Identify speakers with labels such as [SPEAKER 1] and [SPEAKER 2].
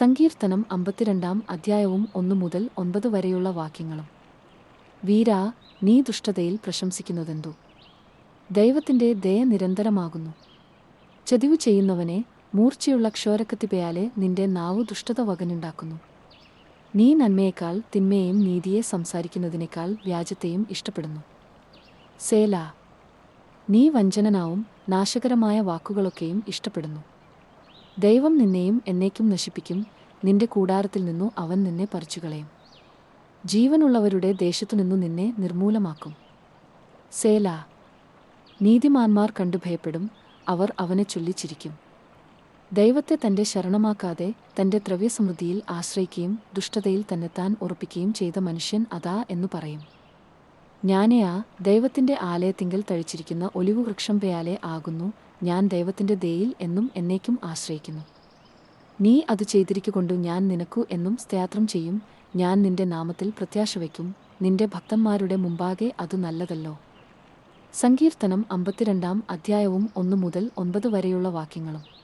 [SPEAKER 1] സങ്കീർത്തനം അമ്പത്തിരണ്ടാം അധ്യായവും ഒന്നു മുതൽ ഒൻപത് വരെയുള്ള വാക്യങ്ങളും. വീരാ നീ ദുഷ്ടതയിൽ പ്രശംസിക്കുന്നതെന്തു? ദൈവത്തിന്റെ ദയ നിരന്തരമാകുന്നു. ചതിവു ചെയ്യുന്നവനെ മൂർച്ചയുള്ള ക്ഷോരക്കത്തിപ്പയാലെ നിന്റെ നാവു ദുഷ്ടത വകനുണ്ടാക്കുന്നു. നീ നന്മയേക്കാൾ തിന്മയെയും നീതിയെ സംസാരിക്കുന്നതിനേക്കാൾ വ്യാജത്തെയും ഇഷ്ടപ്പെടുന്നു. സേല നീ വഞ്ചനനാവും നാശകരമായ വാക്കുകളൊക്കെയും ഇഷ്ടപ്പെടുന്നു. ദൈവം നിന്നെയും എന്നേക്കും നശിപ്പിക്കും. നിന്റെ കൂടാരത്തിൽ നിന്നു അവൻ നിന്നെ പറിച്ചുകളയും. ജീവനുള്ളവരുടെ ദേശത്തു നിന്നു നിർമൂലമാക്കും. സേല നീതിമാന്മാർ കണ്ടു ഭയപ്പെടും. അവർ അവനെ ചൊല്ലിച്ചിരിക്കും. ദൈവത്തെ തന്റെ ശരണമാക്കാതെ തന്റെ ദ്രവ്യസമൃദ്ധിയിൽ ആശ്രയിക്കുകയും ദുഷ്ടതയിൽ തന്നെ താൻ ഉറപ്പിക്കുകയും ചെയ്ത മനുഷ്യൻ അതാ എന്നു പറയും. ഞാനെയാ ദൈവത്തിന്റെ ആലയത്തിങ്കൽ തഴിച്ചിരിക്കുന്ന ഒലിവുവൃക്ഷം പേയാലെ ആകുന്നു. ഞാൻ ദൈവത്തിന്റെ ദയിൽ എന്നും എന്നേക്കും ആശ്രയിക്കുന്നു. നീ അത് ചെയ്തിരിക്കൊണ്ടു ഞാൻ നിനക്കു എന്നും സ്തോത്രം ചെയ്യും. ഞാൻ നിന്റെ നാമത്തിൽ പ്രത്യാശ വയ്ക്കും. നിന്റെ ഭക്തന്മാരുടെ മുമ്പാകെ അത് നല്ലതല്ലോ. സങ്കീർത്തനം അമ്പത്തിരണ്ടാം അധ്യായവും ഒന്നു മുതൽ ഒൻപത് വരെയുള്ള വാക്യങ്ങളും.